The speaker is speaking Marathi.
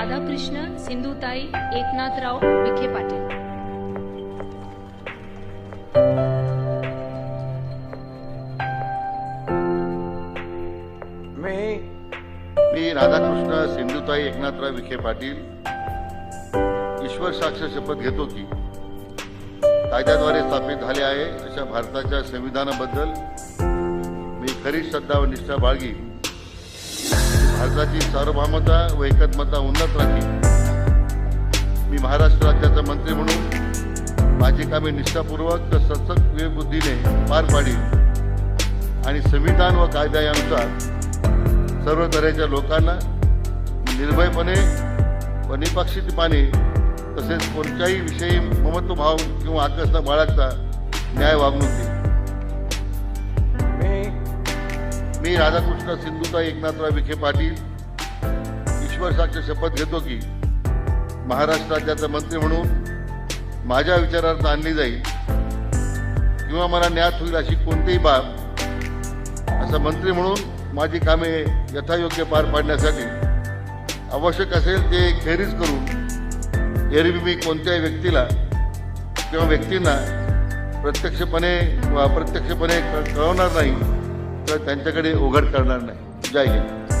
राधाकृष्ण सिंधुताई एकनाथराव विखे पाटील. मी मी राधाकृष्ण सिंधुताई एकनाथराव विखे पाटील ईश्वर साक्ष शपथ घेतो की कायद्याद्वारे स्थापित झाले आहे अशा भारताच्या संविधानाबद्दल मी खरी श्रद्धा व निष्ठा बाळगी भारताची सार्वभौमता व एकत्मता उन्नत राखी. मी महाराष्ट्र राज्याचा मंत्री म्हणून माझी कामे निष्ठापूर्वक तर सतत विवेकबुद्धीने पार पाडील. आणि संविधान व कायदा यानुसार सर्व तऱ्हेच्या लोकांना निर्भयपणे व निपक्षितपणे तसेच कोणत्याही विषयी ममत्वभाव किंवा आकर्षणा बाळगता न्याय वागणूक मी राधाकृष्ण सिंधुताई एकनाथराव विखे पाटील ईश्वर साक्ष शपथ घेतो की महाराष्ट्र राज्याचा मंत्री म्हणून माझ्या विचारार्थ आणली जाईल. किंवा मला न्याय होईल अशी कोणतीही बाब असं मंत्री म्हणून माझी कामे यथायोग्य पार पाडण्यासाठी आवश्यक असेल ते खेरीज करून एरवी मी कोणत्याही व्यक्तीला किंवा व्यक्तींना प्रत्यक्षपणे व अप्रत्यक्षपणे कळवणार नाही. तर त्यांच्याकडे उघड करणार नाही. जय हिंद.